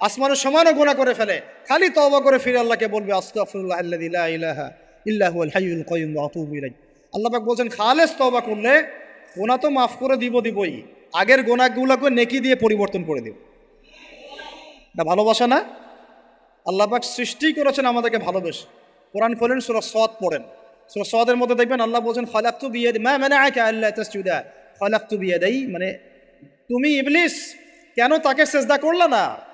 আসমানের সমানও গোনা করে ফেলে। খালি তওবা করে ফিরে আল্লাহকে বলবে ওয়া আল্লাহ বলছেন, খালেস তওবা করলে গোনা তো মাফ করে দিব দিবই। আগের গোনাগুলোকে নেকি দিয়ে পরিবর্তন করে দিব। না ভালোবাসা না? আল্লাহ পাক সৃষ্টি করেছেন আমাদেরকে ভালোবেসে। কোরআন খোলেন সুরা সদ পড়েন। সুরা সদের মধ্যে দেখবেন আল্লাহ বলছেন, ফলাক্তু বিয়ে মা মানে আকে আল্লাহ তসুদা ফলাক্তু বিয়ে দেই মানে তুমি ইবলিস, কেন তাকে সেজদা করলা না?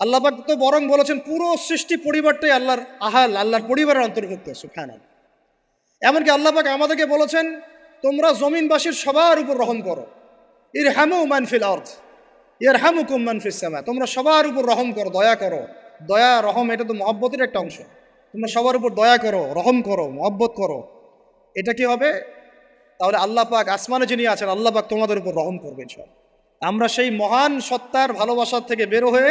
আল্লাহ তো বরং বলেছেন, পুরো সৃষ্টি পরিবারটাই আল্লাহর আহাল, আল্লাহর পরিবারের অন্তর্ভুক্ত সুখান এমনকি আল্লাহ পাক আমাদেরকে বলেছেন, তোমরা জমিনবাসীর সবার উপর রহম করো। ইর হ্যামু মানফিল অর্থ ইয়ার হ্যামু কুম মানফিস সামা, তোমরা সবার উপর রহম করো, দয়া করো। দয়া, রহম এটা তো মহব্বতের একটা অংশ। তোমরা সবার উপর দয়া করো, রহম করো, মহব্বত করো। এটা কি হবে? তাহলে আল্লাহ পাক আসমানে যিনি আছেন, আল্লাহ পাক তোমাদের উপর রহম করবে সব আমরা সেই মহান সত্তার ভালোবাসার থেকে বেরো হয়ে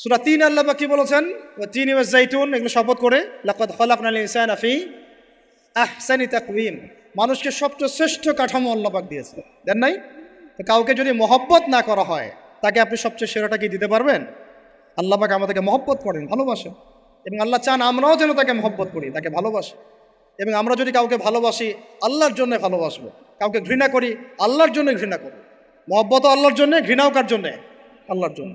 সুরা তিন আল্লাহ কি বলেছেন? তিন ইউএস জাইতুন, এগুলো শপথ করে ইনসান আফি আহসানি তাকওয়িম। মানুষকে সবচেয়ে শ্রেষ্ঠ কাঠামো আল্লাহ পাক দিয়েছে। দেন নাই? কাউকে যদি মহব্বত না করা হয়, তাকে আপনি সবচেয়ে সেরাটা কি দিতে পারবেন? আল্লাহ পাক আমাদেরকে মহব্বত করেন ভালোবাসেন এবং আল্লাহ চান আমরাও যেন তাকে মহব্বত করি, তাকে ভালোবাসি। এবং আমরা যদি কাউকে ভালোবাসি, আল্লাহর জন্য ভালোবাসবো। কাউকে ঘৃণা করি, আল্লাহর জন্য ঘৃণা করব মহব্বত আল্লাহর জন্য, ঘৃণাও কার জন্যে? আল্লাহর জন্য।